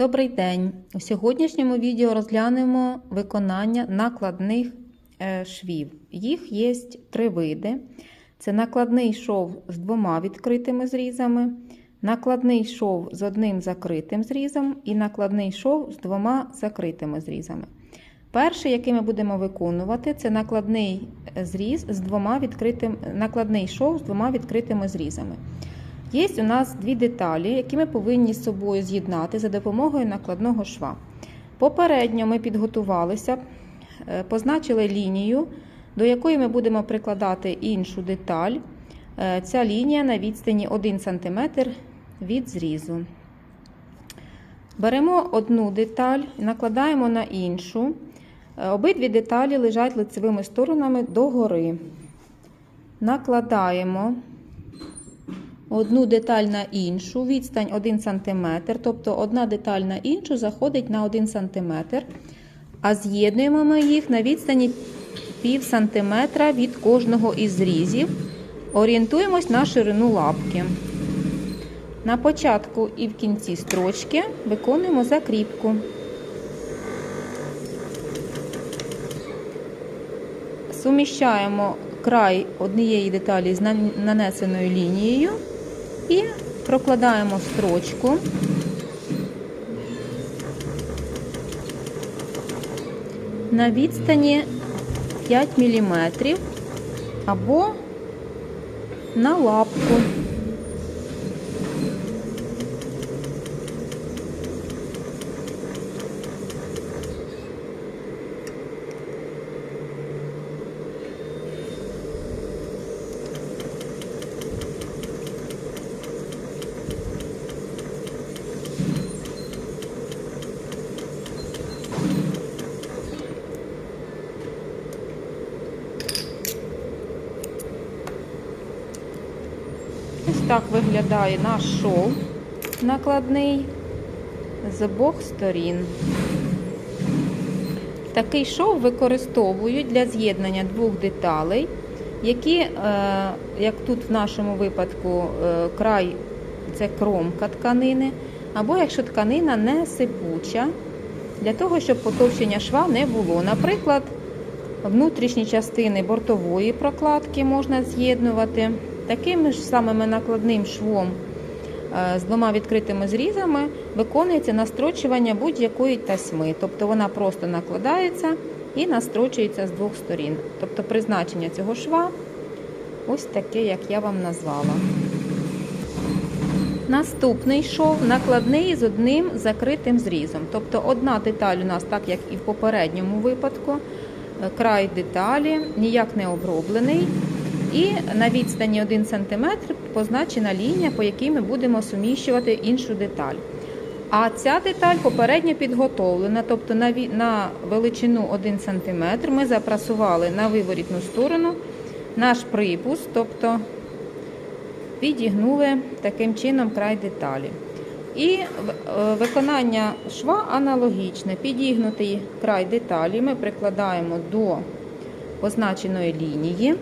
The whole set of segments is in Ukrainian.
Добрий день! У сьогоднішньому відео розглянемо виконання накладних е, швів. Їх є три види: це накладний шов з двома відкритими зрізами, накладний шов з одним закритим зрізом і накладний шов з двома закритими зрізами. Перший, який ми будемо виконувати, це накладний е, зріз з двома відкритим, накладний шов з двома відкритими зрізами. Є у нас дві деталі, які ми повинні з собою з'єднати за допомогою накладного шва. Попередньо ми підготувалися, е, позначили лінію, до якої ми будемо прикладати іншу деталь. Е, Ця лінія на відстані 1 см від зрізу. Беремо одну деталь, накладаємо на іншу. Е, Обидві деталі лежать лицевими сторонами догори. Накладаємо одну деталь на іншу, відстань 1 см, тобто одна деталь на іншу заходить на 1 см, а з'єднуємо ми їх на відстані пів сантиметра від кожного із зрізів. Орієнтуємось на ширину лапки. На початку і в кінці строчки виконуємо закріпку. Суміщаємо край однієї деталі з нанесеною лінією і прокладаємо строчку. На відстані 5 мм або на лапку. Так виглядає наш шов накладний з обох сторін. Такий шов використовують для з'єднання двох деталей, які, е, як тут в нашому випадку, е, край це кромка тканини, або якщо тканина не сипуча, для того, щоб потовщення шва не було. Наприклад, внутрішні частини бортової прокладки можна з'єднувати. Таким ж самим накладним швом е, з двома відкритими зрізами виконується настрочування будь-якої тасьми. Тобто вона просто накладається і настрочується з двох сторін. Тобто призначення цього шва ось таке, як я вам назвала. Наступний шов накладний з одним закритим зрізом. Тобто одна деталь у нас, так як і в попередньому випадку, е, край деталі ніяк не оброблений. І на відстані 1 см позначена лінія, по якій ми будемо суміщувати іншу деталь. А ця деталь попередньо підготовлена, тобто на величину 1 см ми запрасували на виворітну сторону наш припуск, тобто підігнули таким чином край деталі. І виконання шва аналогічне. Підігнутий край деталі ми прикладаємо до позначеної лінії.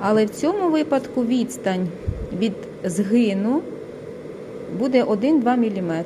Але в цьому випадку відстань від згину буде 1-2 мм.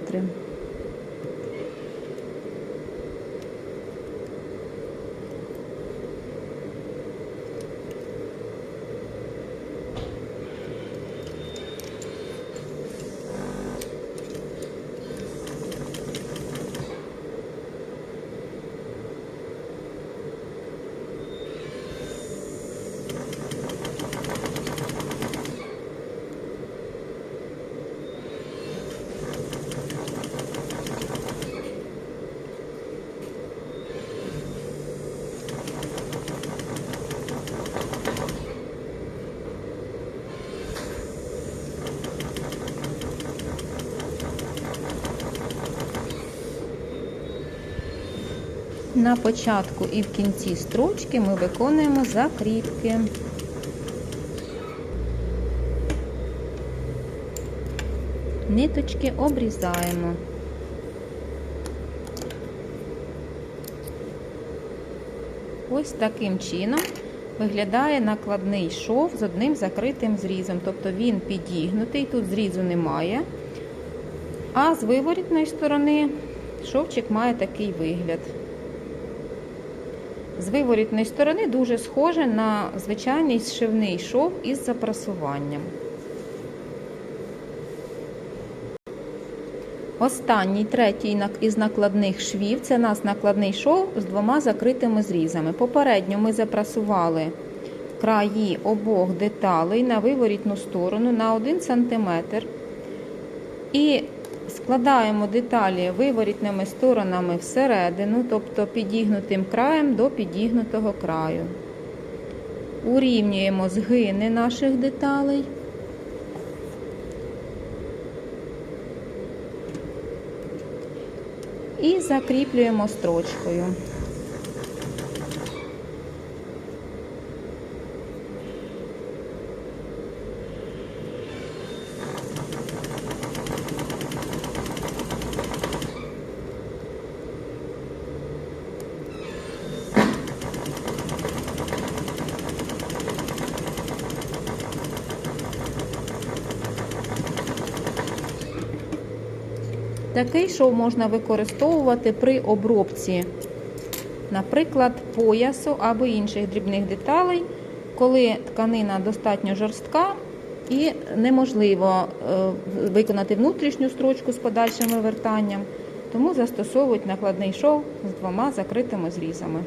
На початку і в кінці строчки ми виконуємо закріпки. Ниточки обрізаємо. Ось таким чином виглядає накладний шов з одним закритим зрізом. Тобто він підігнутий, тут зрізу немає. А з виворітної сторони шовчик має такий вигляд. З виворітної сторони дуже схоже на звичайний зшивний шов із запрасуванням. Останній, третій із накладних швів це нас накладний шов з двома закритими зрізами. Попередньо ми запрасували краї обох деталей на виворітну сторону на 1 см. І складаємо деталі виворітними сторонами всередину, тобто підігнутим краєм до підігнутого краю. Урівнюємо згини наших деталей. І закріплюємо строчкою. Такий шов можна використовувати при обробці, наприклад, поясу або інших дрібних деталей, коли тканина достатньо жорстка і неможливо е, виконати внутрішню строчку з подальшим вивертанням, тому застосовують накладний шов з двома закритими зрізами.